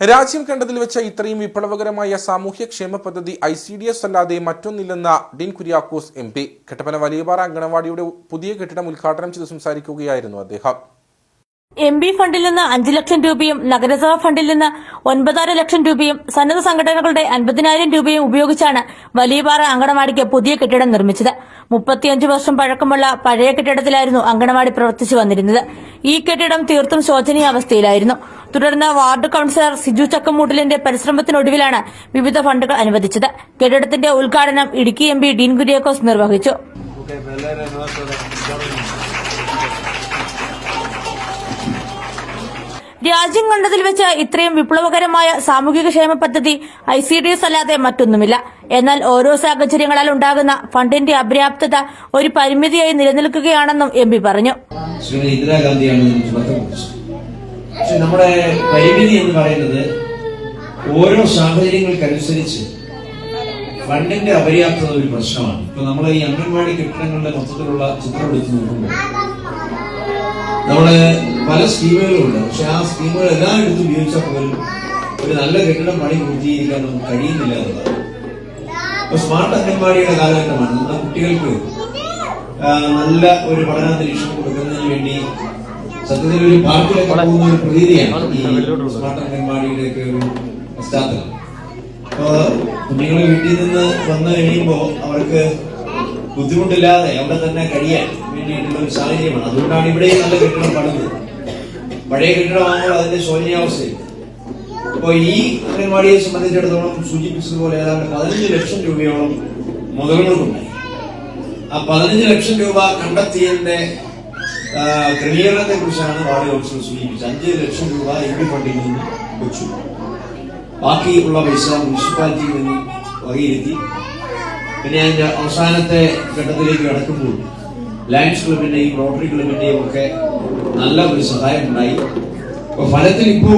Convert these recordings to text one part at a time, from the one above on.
രാജ്യം കണ്ടതിൽ വെച്ച ഇത്രയും വിപ്ലവകരമായ സാമൂഹ്യക്ഷേമ പദ്ധതി ഐ സി ഡി എസ് അല്ലാതെ മറ്റൊന്നില്ലെന്ന ഡിൻ കുര്യാക്കോസ് എം പി. കട്ടപ്പന വലിയപാറ അങ്കണവാടിയുടെ പുതിയ കെട്ടിടം ഉദ്ഘാടനം ചെയ്ത് സംസാരിക്കുകയായിരുന്നു അദ്ദേഹം. എം ബി ഫണ്ടിൽ നിന്ന് അഞ്ച് ലക്ഷം രൂപയും നഗരസഭാ ഫണ്ടിൽ നിന്ന് ഒൻപതര ലക്ഷം രൂപയും സന്നദ്ധ സംഘടനകളുടെ അൻപതിനായിരം രൂപയും ഉപയോഗിച്ചാണ് വലിയപാറ അങ്കണവാടിക്ക് പുതിയ കെട്ടിടം നിർമ്മിച്ചത്. മുപ്പത്തിയഞ്ച് വർഷം പഴക്കമുള്ള പഴയ കെട്ടിടത്തിലായിരുന്നു അങ്കണവാടി പ്രവർത്തിച്ചു വന്നിരുന്നത്. ഈ കെട്ടിടം തീർത്തും ശോചനീയാവസ്ഥയിലായിരുന്നു തുടർന്ന് വാർഡ് കൌൺസിലർ സിജു ചക്കമൂട്ടിലിന്റെ പരിശ്രമത്തിനൊടുവിലാണ് വിവിധ ഫണ്ടുകൾ അനുവദിച്ചത്. കെട്ടിടത്തിന്റെ ഉദ്ഘാടനം ഇടുക്കി എം ഡീൻ കുര്യാക്കോസ് നിർവഹിച്ചു. രാജ്യം കണ്ടതിൽ വെച്ച് ഇത്രയും വിപ്ലവകരമായ സാമൂഹിക ക്ഷേമ പദ്ധതി ഐ സി ഡി എസ് അല്ലാതെ മറ്റൊന്നുമില്ല. എന്നാൽ ഓരോ സാഹചര്യങ്ങളാൽ ഉണ്ടാകുന്ന ഫണ്ടിന്റെ അപര്യാപ്തത ഒരു പരിമിതിയായി നിലനിൽക്കുകയാണെന്നും എം പി പറഞ്ഞു. നമ്മുടെ പരിമിതി എന്ന് പറയുന്നത് ഓരോ സാഹചര്യങ്ങൾക്കനുസരിച്ച് ഫണ്ടിന്റെ അപര്യാപ്തത ഒരു പ്രശ്നമാണ്. ഇപ്പൊ നമ്മൾ ഈ അംഗൻവാടി കെട്ടിടങ്ങളുടെ മൊത്തത്തിലുള്ള ചിത്രം എടുത്ത് നോക്കുമ്പോൾ നമ്മൾ പല സ്കീമുകളുണ്ട്. പക്ഷെ ആ സ്കീമുകൾ എല്ലാം എടുത്ത് ഉപയോഗിച്ചാൽ പോലും ഒരു നല്ല കെട്ടിടം പണി പൂർത്തീകരിക്കാൻ നമുക്ക് കഴിയുന്നില്ല എന്നുള്ളതാണ്. ഇപ്പൊ സ്മാർട്ട് അംഗൻവാടിയുടെ കാലഘട്ടമാണ്. നമ്മുടെ കുട്ടികൾക്ക് നല്ല ഒരു പഠനാന്തരീക്ഷം കൊടുക്കുന്നതിന് വേണ്ടി സത്യത്തിൽ ഒരു പാർക്കിലൊക്കെ പോകുന്ന ഒരു പ്രതീതിയാണ് ഈ സ്മാർട്ട് അംഗൻവാടിയുടെ ഒക്കെ ഒരു പശ്ചാത്തലം. അപ്പോ കുഞ്ഞുങ്ങൾ വീട്ടിൽ നിന്ന് വന്നു കഴിയുമ്പോൾ അവർക്ക് ബുദ്ധിമുട്ടില്ലാതെ അവിടെ തന്നെ കഴിയാൻ വേണ്ടിയിട്ടുള്ള ഒരു സാഹചര്യമാണ്. അതുകൊണ്ടാണ് ഇവിടെ നല്ല കെട്ടിടം പണിത്. പഴയ കെട്ടിടമാകുമ്പോൾ അതിന്റെ ശോചനീയാവസ്ഥയിൽ. അപ്പൊ ഈ അംഗൻവാടിയെ സംബന്ധിച്ചിടത്തോളം സൂചിപ്പിച്ചതുപോലെ ഏതാണ്ട് പതിനഞ്ച് ലക്ഷം രൂപയോളം മുതലുകൾക്കുണ്ടായി ആ പതിനഞ്ച് ലക്ഷം രൂപ കണ്ടെത്തിയതിന്റെ ക്രമീകരണത്തെ കുറിച്ചാണ് വാർഡ് കൗൺസിൽ സൂചിപ്പിച്ചത്. അഞ്ച് ലക്ഷം രൂപ എം പി ഫണ്ടിൽ നിന്ന് വെച്ചു. ബാക്കിയുള്ള പൈസ മുനിസിപ്പാലിറ്റിയിൽ നിന്ന് വകയിരുത്തി പിന്നെ അതിന്റെ അവസാനത്തെ ഘട്ടത്തിലേക്ക് കടക്കുമ്പോൾ ലയൺസ് ക്ലബിന്റെയും റോട്ടറി ക്ലബിന്റെയും ഒക്കെ നല്ല ഒരു സഹായം ഉണ്ടായി. അപ്പൊ ഫലത്തിൽ ഇപ്പോ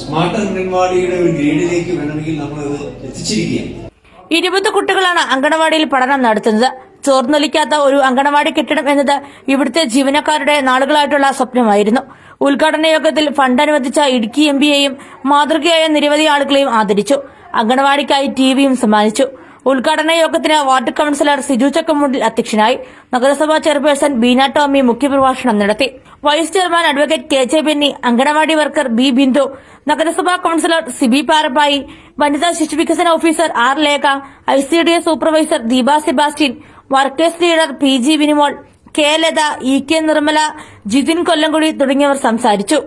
സ്മാർട്ട് അംഗൻവാടിയുടെ ഒരു ഗ്രേഡിലേക്ക് വേണമെങ്കിൽ നമ്മൾ അത് എത്തിച്ചിരിക്കുകയാണ്. ഇരുപത് കുട്ടികളാണ് അങ്കണവാടിയിൽ പഠനം നടത്തുന്നത്. ചോർന്നൊലിക്കാത്ത ഒരു അങ്കണവാടി കെട്ടിടം എന്നത് ഇവിടുത്തെ ജീവനക്കാരുടെ നാളുകളായിട്ടുള്ള സ്വപ്നമായിരുന്നു. ഉദ്ഘാടന യോഗത്തിൽ ഫണ്ട് അനുവദിച്ച ഇടുക്കി എം പിയെയും മാതൃകയായ നിരവധി ആളുകളെയും ആദരിച്ചു. അങ്കണവാടിക്കായി ടിവിയും സമ്മാനിച്ചു. ഉദ്ഘാടന യോഗത്തിന് വാർഡ് കൌൺസിലർ സിജു ചക്കമുണ്ടിൽ അധ്യക്ഷനായി നഗരസഭാ ചെയർപേഴ്സൺ ബീന ടോമി മുഖ്യപ്രഭാഷണം നടത്തി. Vice chairman advocate K J Benny anganwadi worker B Bindu നഗരസഭാ കൌൺസിലർ സിബി പാറപ്പായി വനിതാ ശിശുവികസന officer R Lekha I C D S supervisor Deepa Sebastian workers leader P G Vinimol K Latha E K Nirmala Jithin Kollamkudi തുടങ്ങിയവർ സംസാരിച്ചു.